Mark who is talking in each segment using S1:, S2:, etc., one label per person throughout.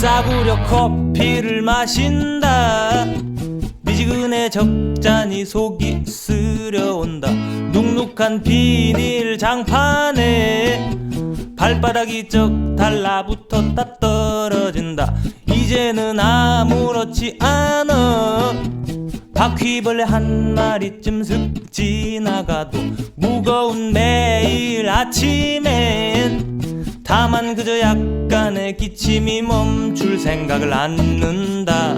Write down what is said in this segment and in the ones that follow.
S1: 싸구려 커피를 마신다. 미지근해 적잖이 속이 쓰려온다. 눅눅한 비닐 장판에 발바닥이 쩍 달라붙었다 떨어진다. 이제는 아무렇지 않아. 바퀴벌레 한 마리쯤 슥 지나가도 무거운 매일 아침엔 다만 그저 약간의 기침이 멈출 생각을 않는다.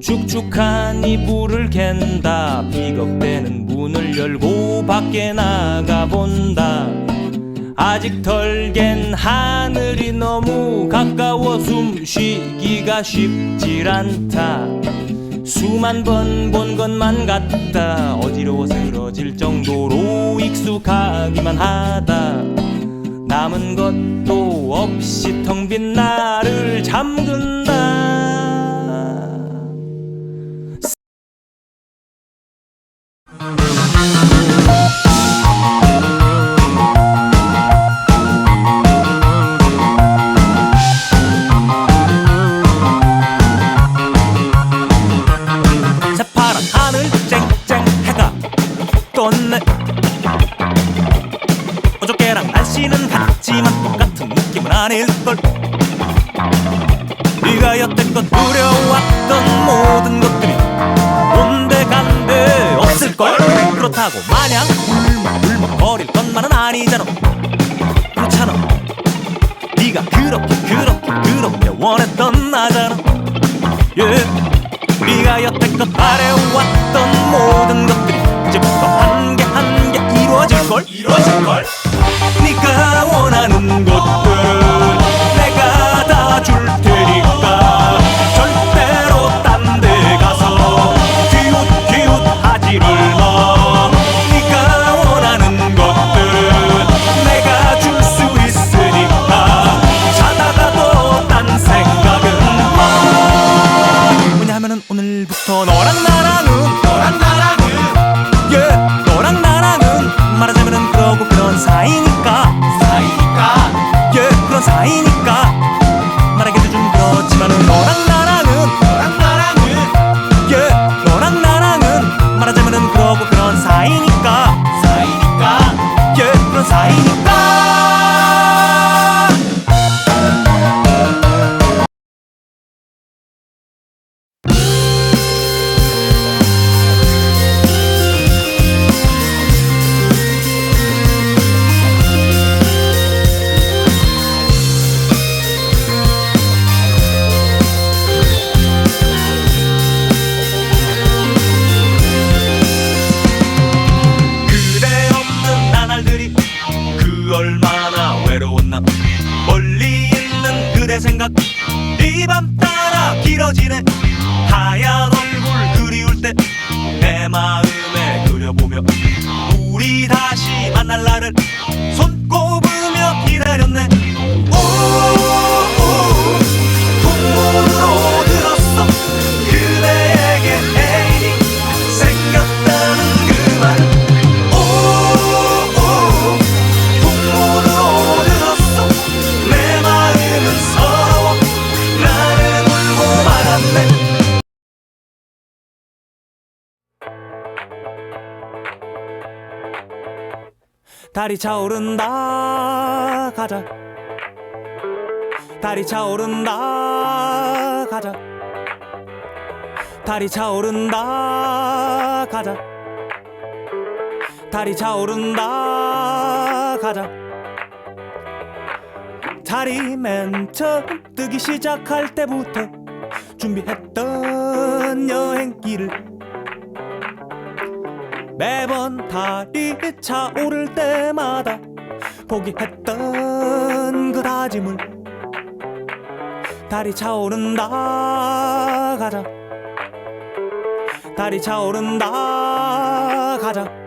S1: 축축한 이불을 갠다. 비겁대는 문을 열고 밖에 나가 본다. 아직 덜 갠 하늘이 너무 가까워 숨쉬기가 쉽질 않다. 수만 번 본 것만 같다. 어지러워 쓰러질 정도로 익숙하기만 하다 남은 것도 없이 텅 빈 나를 잠근다 여태껏 두려워왔던 모든 것들이 온데간데 없을걸? 그렇다고 마냥 울먹울먹거릴 것만은 아니잖아. 그렇잖아. 네가 그렇게 그렇게 그렇게 원했던 나잖아. 예. 네가 여태껏 바래왔던 모든 것들이 이제부터 한 개 한 개 이루어질걸? 이루어질걸 오늘부터 너랑 나랑은 너랑 나랑은 예 너랑 나랑은 말하자면은 그러고 그런 사이니까. 사이니까. 예 그런 사이니까 그대 생각. 이밤 따라 길어지네. 하얀 얼굴 그리울 때 내 마음에 그려보며 우리 다시 만날 날을 손 달이 차오른다. 가자. 달이 차오른다. 가자. 달이 차오른다. 가자. 달이 차오른다. 가자. 달이 맨 처음 뜨기 시작할 때부터 준비했던 여행기를 매번 달이 차오를 때마다 포기했던 그 다짐을 달이 차오른다 가자. 달이 차오른다 가자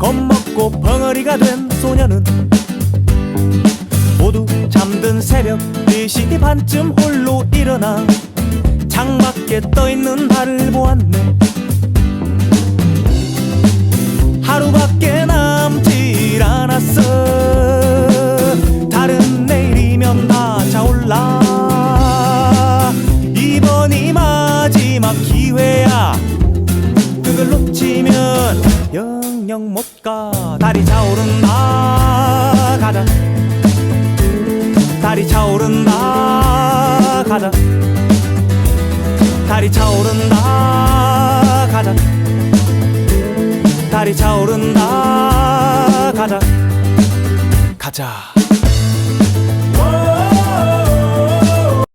S1: 그리고 벙어리가 된 소녀는 모두 잠든 새벽 4시 반쯤 홀로 일어나 창밖에 떠있는 달을 보았네. 하루밖에 남질 않았어 가 달이 차오른다 가자. 달이 차오른다 가자. 달이 차오른다 가자. 달이 차오른다 가자. 가자